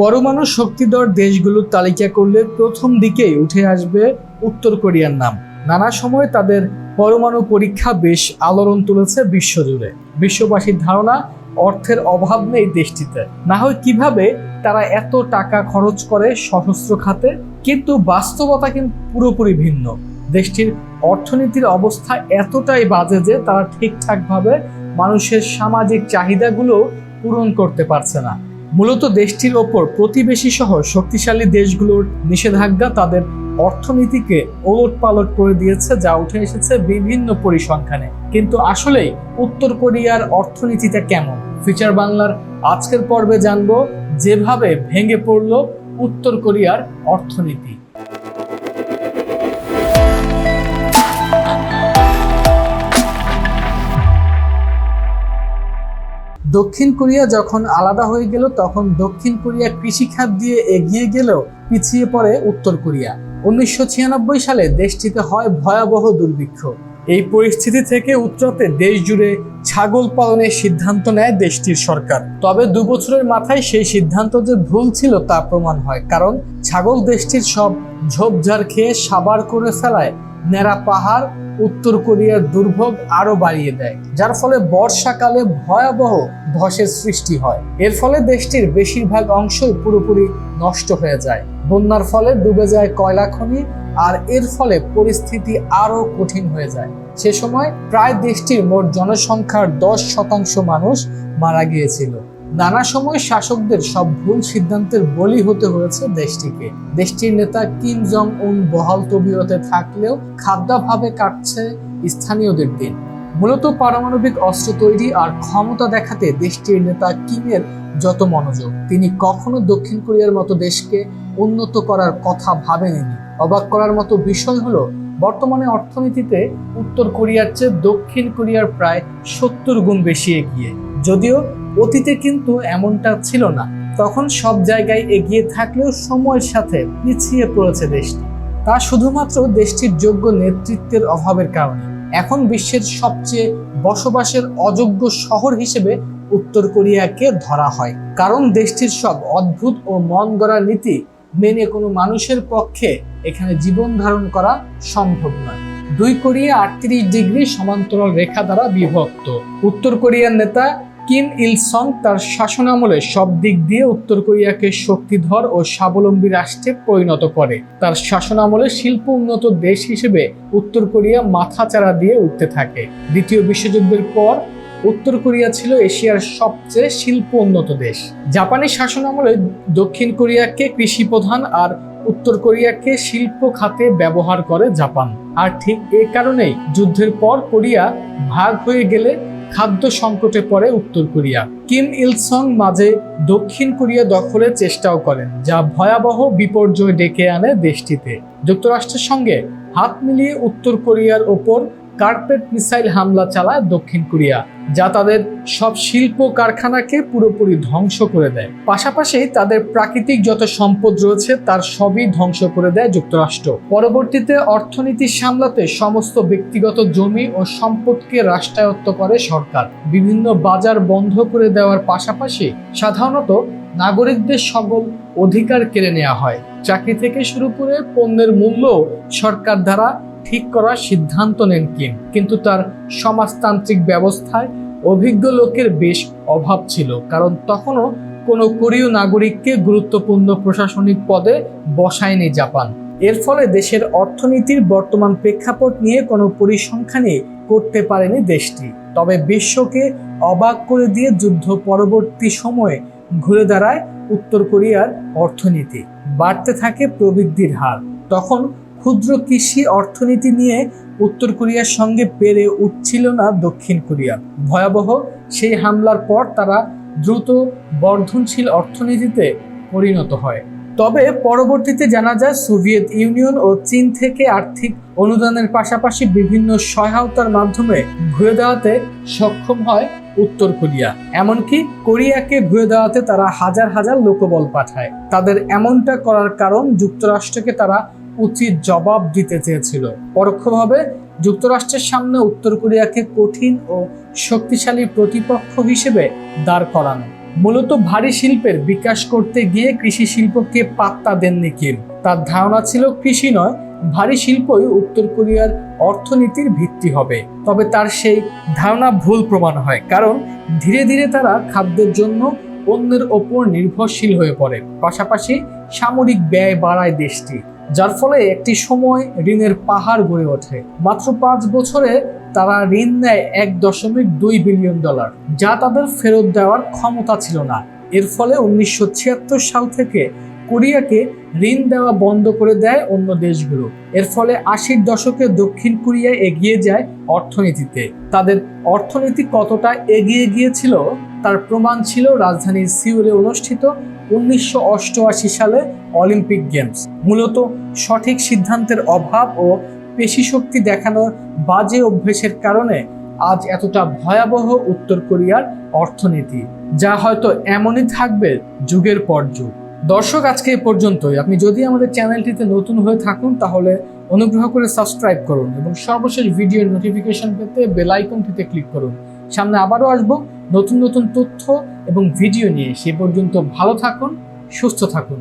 পরমাণু শক্তিধর দেশগুলোর তালিকা করলে প্রথম দিকেই উঠে আসবে উত্তর কোরিয়ার নাম। নানা সময় তাদের পরমাণু পরীক্ষা বেশ আলোড়ন তুলেছে বিশ্বজুড়ে। বিশ্ববাসীর ধারণা, অর্থের অভাব নেই দেশটিতে। না হয় কীভাবে তারা এত টাকা খরচ করে সশস্ত্র খাতে, কিন্তু বাস্তবতা কিন্তু পুরোপুরি ভিন্ন। দেশটির অর্থনীতির অবস্থা এতটাই বাজে যে তারা ঠিকঠাকভাবে মানুষের সামাজিক চাহিদাগুলো পূরণ করতে পারছে না। মূলত দেশটির ওপর প্রতিবেশী সহ শক্তিশালী দেশগুলোর নিষেধাজ্ঞা তাদের অর্থনীতিকে ওলট পালট করে দিয়েছে, যা উঠে এসেছে বিভিন্ন পরিসংখ্যানে। কিন্তু আসলে উত্তর কোরিয়ার অর্থনীতিটা কেমন? ফিচার বাংলার আজকের পর্বে জানব, যেভাবে ভেঙে পড়ল উত্তর কোরিয়ার অর্থনীতি। দক্ষিণ কোরিয়া যখন আলাদা হয়ে গেল, তখন দক্ষিণ কোরিয়া কৃষিখাত দিয়ে এগিয়ে গেলেও পিছিয়ে পড়ে উত্তর কোরিয়া। উনিশশো ছিয়ানব্বই সালে দেশটিতে হয় ভয়াবহ দুর্ভিক্ষ। এই পরিস্থিতি থেকে উত্তরতে দেশ জুড়ে ছাগল পালনের সিদ্ধান্ত নেয় দেশটির সরকার। তবে দু বছরের মাথায় সেই সিদ্ধান্ত যে ভুল ছিল তা প্রমাণ হয়, কারণ ছাগল দেশটির সব ঝোপঝাড় খেয়ে সাবার করে ফেলায় নেরা পাহাড় উত্তর কোরিয়ার দুর্ভোগ আরও বাড়িয়ে দেয়, যার ফলে বর্ষাকালে ভয়াবহ ধসের সৃষ্টি হয়। এর ফলে দেশটির বেশিরভাগ অংশই পুরোপুরি নষ্ট হয়ে যায়। বন্যার ফলে ডুবে যায় কয়লা খনি, আর এর ফলে পরিস্থিতি আরও কঠিন হয়ে যায়। সে সময় প্রায় দেশটির মোট জনসংখ্যার দশ শতাংশ মানুষ মারা গিয়েছিল। নানা সময় শাসকদের সব ভুল সিদ্ধান্তের বলি হতে হয়েছে দেশটিকে। দেশটির নেতা কিম জং উন বহাল তবিয়তে থাকলেও খাদ্যাভাবে কাটছে স্থানীয়দের দিন। মূলত পারমাণবিক অস্ত্র তৈরি আর ক্ষমতা দেখাতে দেশটির নেতা কিমের যত মনোযোগ, তিনি কখনো দক্ষিণ কোরিয়ার মতো দেশকে উন্নত করার কথা ভাবেননি। অবাক করার মতো বিষয় হলো, বর্তমানে অর্থনীতিতে উত্তর কোরিয়ার চেয়ে দক্ষিণ কোরিয়ার প্রায় সত্তর গুণ বেশি এগিয়ে। যদিও অতীতে কিন্তু এমনটা ছিল না। তখন সব জায়গায় এগিয়ে থাকলেও সময়ের সাথে পিছিয়ে পড়েছে দেশটি। তা শুধুমাত্র দেশটির যোগ্য নেতৃত্বের অভাবের কারণে। এখন বিশ্বের সবচেয়ে বসবাসের অযোগ্য শহর হিসেবে উত্তর কোরিয়াকে ধরা হয়। কারণ দেশটির সব অদ্ভুত ও মন গড়া নীতি মেনে কোনো মানুষের পক্ষে এখানে জীবন ধারণ করা সম্ভব নয়। দুই কোরিয়া আটত্রিশ ডিগ্রি সমান্তরাল রেখা দ্বারা বিভক্ত। উত্তর কোরিয়ার নেতা কিম ইল সং তার শাসনামলে সব দিক দিয়ে উত্তর কোরিয়াকে শক্তিধর ও স্বাবলম্বী রাষ্ট্রে পরিণত করে। তার শাসনামলে শিল্প উন্নত দেশ হিসেবে উত্তর কোরিয়া মাথাচাড়া দিয়ে উঠতে থাকে। দ্বিতীয় বিশ্বযুদ্ধের পর উত্তর কোরিয়া ছিল এশিয়ার সবচেয়ে শিল্প উন্নত দেশ। জাপানি শাসনামলে দক্ষিণ কোরিয়াকে কৃষি প্রধান আর উত্তর কোরিয়াকে শিল্প খাতে ব্যবহার করে জাপান। আর ঠিক এ কারণেই যুদ্ধের পর কোরিয়া ভাগ হয়ে গেলে খাদ্য সংকটে পড়ে উত্তর কোরিয়া। কিম ইলসং মাঝে দক্ষিণ কোরিয়া দখলের চেষ্টাও করেন, যা ভয়াবহ বিপর্যয় ডেকে আনে দেশটিতে। যুক্তরাষ্ট্রের সঙ্গে হাত মিলিয়ে উত্তর কোরিয়ার ওপর কার্পেট মিসাইল হামলা চালায় দক্ষিণ কোরিয়া, যা তাদের সব শিল্প কারখানাকে পুরোপুরি ধ্বংস করে দেয়। পাশাপাশি তাদের প্রাকৃতিক যত সম্পদ রয়েছে, তার সবই ধ্বংস করে দেয় যুক্তরাষ্ট্র। পরবর্তীতে অর্থনীতি সামলাতে সমস্ত ব্যক্তিগত জমি ও সম্পদকে রাষ্ট্রায়ত্ত করে সরকার। বিভিন্ন বাজার বন্ধ করে দেওয়ার পাশাপাশি সাধারণত নাগরিকদের সকল অধিকার কেড়ে নেওয়া হয়। চাকরি থেকে শুরু করে পণ্যের মূল্য সরকার দ্বারা ঠিক করার সিদ্ধান্ত নেন কিম। কিন্তু তার সমাজতান্ত্রিক ব্যবস্থায় অভিজ্ঞ লোকের বেশ অভাব ছিল, কারণ তখনও কোনো কোরীয় নাগরিককে গুরুত্বপূর্ণ প্রশাসনিক পদে বসায়নি জাপান। এর ফলে দেশের অর্থনীতির বর্তমান প্রেক্ষাপট নিয়ে কোনো পরিসংখ্যানই করতে পারেনি দেশটি। তবে বিশ্বকে অবাক করে দিয়ে যুদ্ধ পরবর্তী সময়ে ঘুরে দাঁড়ায় উত্তর কোরিয়ার অর্থনীতি। বাড়তে থাকে প্রবৃদ্ধির হার। তখন ক্ষুদ্র কৃষি অর্থনীতি নিয়ে উত্তর কোরিয়ার সঙ্গে পেরে উঠছিল না দক্ষিণ কোরিয়া। ভয়াবহ সেই হামলার পর তারা দ্রুত বর্ধনশীল অর্থনীতিতে পরিণত হয়। তবে পরবর্তীতে জানা যায়, সোভিয়েত ইউনিয়ন ও চীন থেকে আর্থিক অনুদানের পাশাপাশি বিভিন্ন সহায়তার মাধ্যমে ঘুরে দেওয়াতে সক্ষম হয় উত্তর কোরিয়া। এমনকি কোরিয়াকে ঘুরে দেওয়াতে তারা হাজার হাজার লোকবল পাঠায়। তাদের এমনটা করার কারণ যুক্তরাষ্ট্রকে তারা উচিত জবাব দিতে চেয়েছিল। পরোক্ষভাবে যুক্তরাষ্ট্রের সামনে উত্তর কোরিয়াকে কঠিন ও শক্তিশালী প্রতিপক্ষ হিসেবে দাঁড় করানো। মূলত ভারী শিল্পের বিকাশ করতে গিয়ে কৃষি শিল্পকে পাত্তা দেননি কিম। তার ধারণা ছিল কৃষি নয়, ভারী শিল্পই উত্তর কোরিয়ার অর্থনীতির ভিত্তি হবে। তবে তার সেই ধারণা ভুল প্রমাণ হয়, কারণ ধীরে ধীরে তারা খাদ্যের জন্য অন্যের ওপর নির্ভরশীল হয়ে পড়ে। পাশাপাশি সামরিক ব্যয় বাড়ায় দেশটি। যার ফলে একটি সময় ঋণের পাহাড় গড়ে ওঠে। মাত্র পাঁচ বছরে তারা ঋণ নেয় এক দশমিক দুই বিলিয়ন ডলার, যা তাদের ফেরত দেওয়ার ক্ষমতা ছিল না। এর ফলে উনিশশো ছিয়াত্তর সাল থেকে কোরিয়াকে ঋণ দেওয়া বন্ধ করে দেয় অন্য দেশগুলো। এর ফলে আশির দশকে দক্ষিণ কোরিয়া এগিয়ে যায় অর্থনীতিতে। তাদের অর্থনীতি কতটা এগিয়ে গিয়েছিল তার প্রমাণ ছিল রাজধানীর সিউলে অনুষ্ঠিত উনিশশো অষ্টআশি সালে অলিম্পিক গেমস। মূলত সঠিক সিদ্ধান্তের অভাব ও পেশি শক্তি দেখানোর বাজে অভ্যেসের কারণে আজ এতটা ভয়াবহ উত্তর কোরিয়ার অর্থনীতি, যা হয়তো এমনই থাকবে যুগের পর যুগ। দর্শক, আজকে এ পর্যন্তই। আপনি যদি আমাদের চ্যানেলটিতে নতুন হয়ে থাকুন, তাহলে অনুগ্রহ করে সাবস্ক্রাইব করুন এবং সর্বশেষ ভিডিওর নোটিফিকেশন পেতে বেল আইকনটিতে ক্লিক করুন। সামনে আবারও আসব। নতুন নতুন তথ্য এবং ভিডিও নিয়ে সে পর্যন্ত ভালো থাকুন সুস্থ থাকুন।